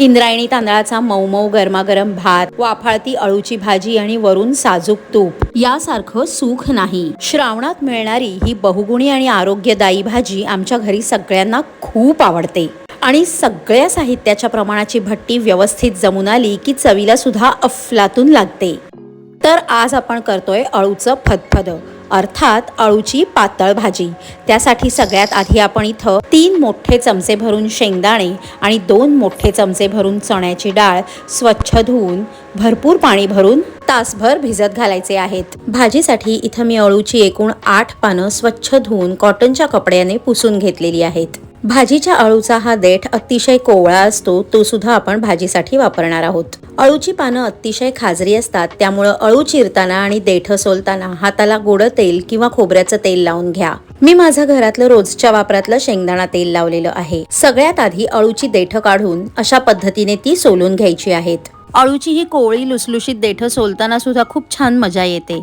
इंद्रायणी तांदळाचा मऊ मऊ गरमागरम भात वाफाळती अळूची भाजी आणि वरून साजूक तूप. यासारखं सुख नाही. श्रावणात मिळणारी ही बहुगुणी आणि आरोग्यदायी भाजी आमच्या घरी सगळ्यांना खूप आवडते. आणि सगळ्या साहित्याच्या प्रमाणाची भट्टी व्यवस्थित जमून आली की चवीला सुद्धा अफलातून लागते. तर आज आपण करतोय अळूचं फदफद अर्थात अळूची पातळ भाजी. त्यासाठी सगळ्यात आधी आपण इथं तीन मोठे चमचे भरून शेंगदाणे आणि दोन मोठे चमचे भरून चण्याची डाळ स्वच्छ धुवून भरपूर पाणी भरून तासभर भिजत घालायचे आहेत. भाजीसाठी इथं मी अळूची एकूण आठ पानं स्वच्छ धुवून कॉटनच्या कपड्याने पुसून घेतलेली आहेत. भाजीच्या अळूचा हा देठ अतिशय कोवळा असतो तो सुद्धा आपण भाजीसाठी वापरणार आहोत. अळूची पानं अतिशय खाजरी असतात त्यामुळं अळू चिरताना आणि देठ सोलताना हाताला गोड तेल किंवा खोबऱ्याचं तेल लावून घ्या. मी माझ्या घरातलं रोजच्या वापरातलं शेंगदाणा तेल लावलेलं आहे. सगळ्यात आधी अळूची देठ काढून अशा पद्धतीने ती सोलून घ्यायची आहेत. अळूची ही कोवळी लुसलुशीत देठ सोलताना सुद्धा खूप छान मजा येते.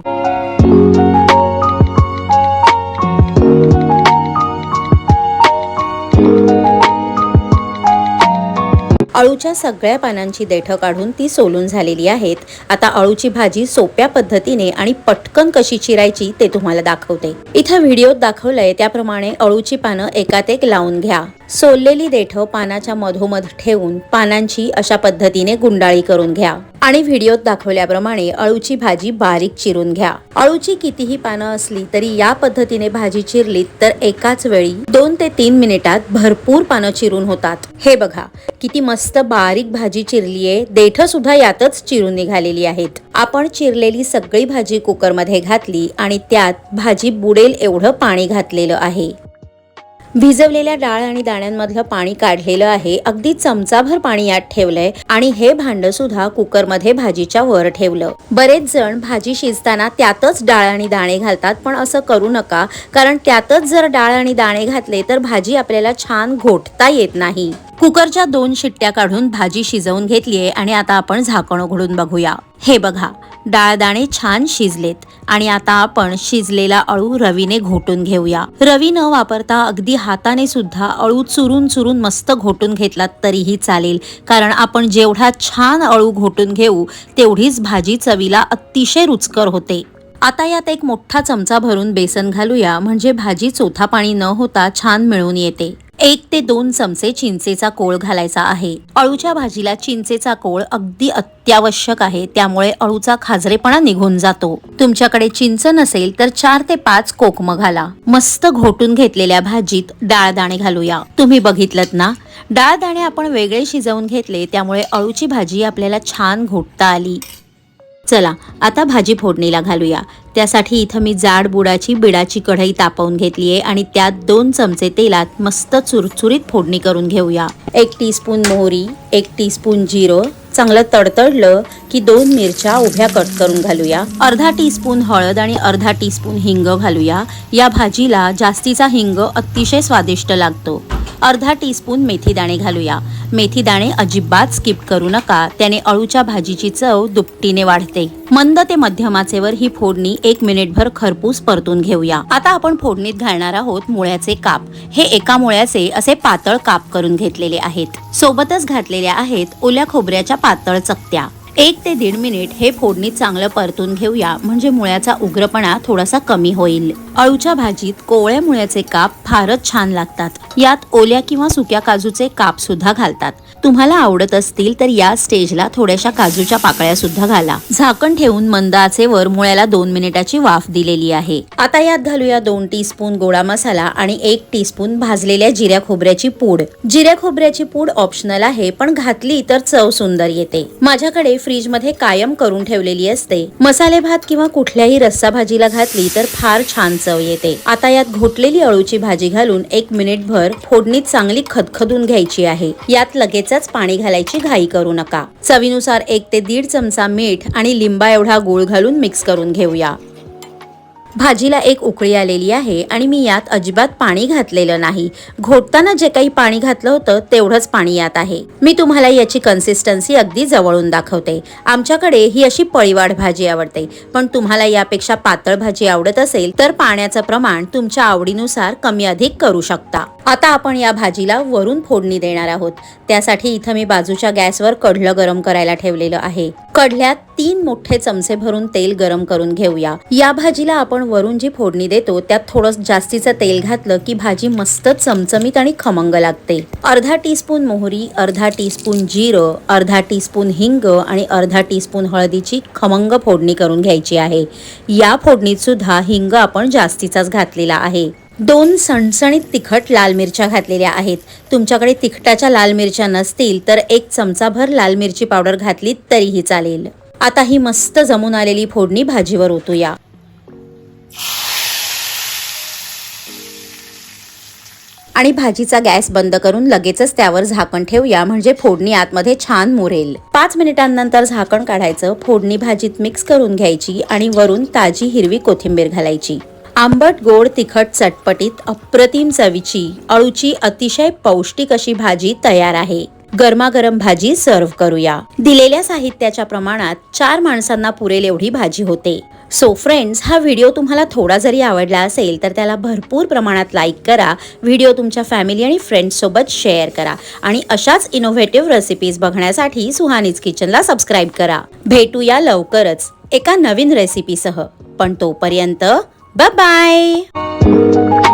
अळूच्या सगळ्या पानांची देठं काढून ती सोलून झालेली आहेत. आता अळूची भाजी सोप्या पद्धतीने आणि पटकन कशी चिरायची ते तुम्हाला दाखवते. इथं व्हिडिओत दाखवलंय त्याप्रमाणे अळूची पानं एकात एक लावून घ्या. सोललेली देठं पानाच्या मधोमध ठेवून पानांची अशा पद्धतीने गुंडाळी करून घ्या. आणि व्हिडिओत दाखवल्याप्रमाणे अळूची भाजी बारीक चिरून घ्या. अळूची कितीही पानं असली तरी या पद्धतीने भाजी चिरलीत तर एकाच वेळी दोन ते तीन मिनिटात भरपूर पानं चिरून होतात. हे बघा किती मस्त बारीक भाजी चिरलीये. देठ सुद्धा यातच चिरून निघालेली आहेत. आपण चिरलेली सगळी भाजी कुकरमध्ये घातली आणि त्यात भाजी बुडेल एवढं पाणी घातलेलं आहे. भिजवलेल्या डाळ आणि दाण्यांमधलं पाणी काढलेलं आहे. अगदी चमचाभर पाणी यात ठेवलंय आणि हे भांड सुद्धा कुकरमध्ये भाजीच्या वर ठेवलं. बरेच जण भाजी शिजताना त्यातच डाळ आणि दाणे घालतात पण असं करू नका कारण त्यातच जर डाळ आणि दाणे घातले तर भाजी आपल्याला छान घोटता येत नाही. कुकरच्या दोन शिट्ट्या काढून भाजी शिजवून घेतलीये आणि आता आपण झाकण उघडून बघूया. हे बघा डाळ दाणे छान शिजलेत. आणि आता आपण शिजलेला अळू रवीने घोटून घेऊया. रवी न वापरता अगदी हाताने सुद्धा अळू चुरून चुरून मस्त घोटून घेतलात तरीही चालेल. कारण आपण जेवढा छान अळू घोटून घेऊ तेवढीच भाजी चवीला अतिशय रुचकर होते. आता यात एक मोठा चमचा भरून बेसन घालूया म्हणजे भाजी चोथा पाणी न होता छान मिळून येते. एक ते दोन चमचे चिंचेचा कोळ घालायचा आहे. अळूच्या भाजीला चिंचेचा कोळ अगदी अत्यावश्यक आहे त्यामुळे अळूचा खाजरेपणा निघून जातो. तुमच्याकडे चिंच नसेल तर चार ते पाच कोकम घाला. मस्त घोटून घेतलेल्या भाजीत डाळ दाणे घालूया. तुम्ही बघितलं ना? डाळ दाणे आपण वेगळे शिजवून घेतले त्यामुळे अळूची भाजी आपल्याला छान घोटता आली. चला आता भाजी फोडणीला घालूया. त्यासाठी इथं मी जाड बुडाची बिडाची कढई तापवून घेतली आहे आणि त्यात दोन चमचे तेलात मस्त चुरचुरीत फोडणी करून घेऊया. एक टीस्पून मोहरी एक टीस्पून जिरं चांगलं तडतडलं की दोन मिरच्या उभ्या कट करून घालूया. अर्धा टीस्पून हळद आणि अर्धा टीस्पून हिंग घालूया. या भाजीला जास्तीचा हिंग अतिशय स्वादिष्ट लागतो. अर्धा टीस्पून मेथी दाणे घालूया. मेथी दाणे अजिबात स्किप करू नका. त्याने अळूच्या भाजीची चव दुपटीने वाढते. मंद ते मध्यमाचेवर ही फोडणी एक मिनिटभर खरपूस परतून घेऊया. आता आपण फोडणीत घालणार आहोत मुळ्याचे काप. हे एका मुळ्याचे असे पातळ काप करून घेतलेले आहेत. सोबतच घातलेल्या आहेत ओल्या खोबऱ्याच्या पातळ चकत्या. एक ते दीड मिनिट हे फोडणीत चांगलं परतून घेऊया. म्हणजे मुळ्याचा उग्रपणा थोडासा कमी होईल. अळूच्या भाजीत कोवळ्या मुळ्याचे काप फारच छान लागतात. यात ओल्या किंवा सुक्या काजूचे काप सुद्धा घालतात. तुम्हाला आवडत असतील तर या स्टेजला थोड्याशा काजूच्या पाकळ्या सुद्धा घाला. झाकण ठेवून मंद आचेवर मुळ्याला दोन मिनिटाची वाफ दिलेली आहे. आता यात घालूया दोन टीस्पून गोडा मसाला आणि एक टीस्पून भाजलेल्या जिऱ्या खोबऱ्याची पूड. जिऱ्या खोबऱ्याची पूड ऑप्शनल आहे पण घातली तर चव सुंदर येते. माझ्याकडे फ्रीजमध्ये कायम करून ठेवलेली असते. मसाले भात किंवा कुठल्याही रस्सा भाजीला घातली तर फार छान चव येते. आता यात घोटलेली अळूची भाजी घालून एक मिनिटभर फोडणीत चांगली खदखदून घ्यायची आहे. यात लगेचच पाणी घालायची घाई करू नका. चवीनुसार एक ते दीड चमचा मीठ आणि लिंबा एवढा गूळ घालून मिक्स करून घेऊया. भाजीला एक उकळी आलेली आहे आणि मी यात अजिबात पाणी घातलेलं नाही. घोटताना जे काही पाणी घातलं होतं तेवढंच पाणी यात आहे. मी तुम्हाला याची कन्सिस्टन्सी अगदी जवळून दाखवते. आमच्याकडे ही अशी पळीवाड भाजी आवडते. पण तुम्हाला यापेक्षा पातळ भाजी आवडत असेल तर पाण्याचं प्रमाण तुमच्या आवडीनुसार कमी अधिक करू शकता. आता आपण या भाजीला वरून फोडणी देणार आहोत. त्यासाठी इथं मी बाजूच्या गॅसवर कढलं गरम करायला ठेवलेलं आहे. कढल्यात तीन मोठे चमचे भरून तेल गरम करून घेऊया. या भाजीला आपण वरून जी फोडणी देतो त्यात थोडं जास्तीचं तेल घातलं की भाजी मस्त चमचमीत आणि खमंग लागते. अर्धा टीस्पून मोहरी अर्धा टीस्पून जिरं अर्धा टीस्पून हिंग आणि अर्धा टीस्पून हळदीची खमंग फोडणी करून घ्यायची आहे. या फोडणीत सुद्धा हिंग आपण जास्तीचाच घातलेला आहे. दोन सणसणीत तिखट लाल मिरच्या घातलेल्या आहेत. तुमच्याकडे तिखटाच्या लाल मिरच्या नसतील तर एक चमचाभर लाल मिरची पावडर घातली तरीही चालेल. आता ही मस्त जमून आलेली फोडणी भाजीवर ओतूया. आणि भाजीचा गॅस बंद करून लगेचच त्यावर झाकण ठेवूया म्हणजे फोडणी आतमध्ये छान मुरेल. पाच मिनिटांनंतर झाकण काढायचं फोडणी भाजीत मिक्स करून घ्यायची आणि वरून ताजी हिरवी कोथिंबीर घालायची. आंबट गोड तिखट चटपटीत अप्रतिम चवीची अळूची अतिशय पौष्टिक अशी भाजी तयार आहे. गरमागरम भाजी सर्व्ह करूया. दिलेल्या साहित्याच्या प्रमाणात चार माणसांना पुरेल एवढी भाजी होते. सो फ्रेंड्स हा व्हिडिओ तुम्हाला थोडा जरी आवडला असेल तर त्याला भरपूर प्रमाणात लाईक करा. व्हिडिओ तुमच्या फॅमिली आणि फ्रेंड्ससोबत शेअर करा. आणि अशाच इनोव्हेटिव्ह रेसिपीज बघण्यासाठी सुहानीज किचनला सबस्क्राईब करा. भेटूया लवकरच एका नवीन रेसिपीसह पण तोपर्यंत Bye-bye!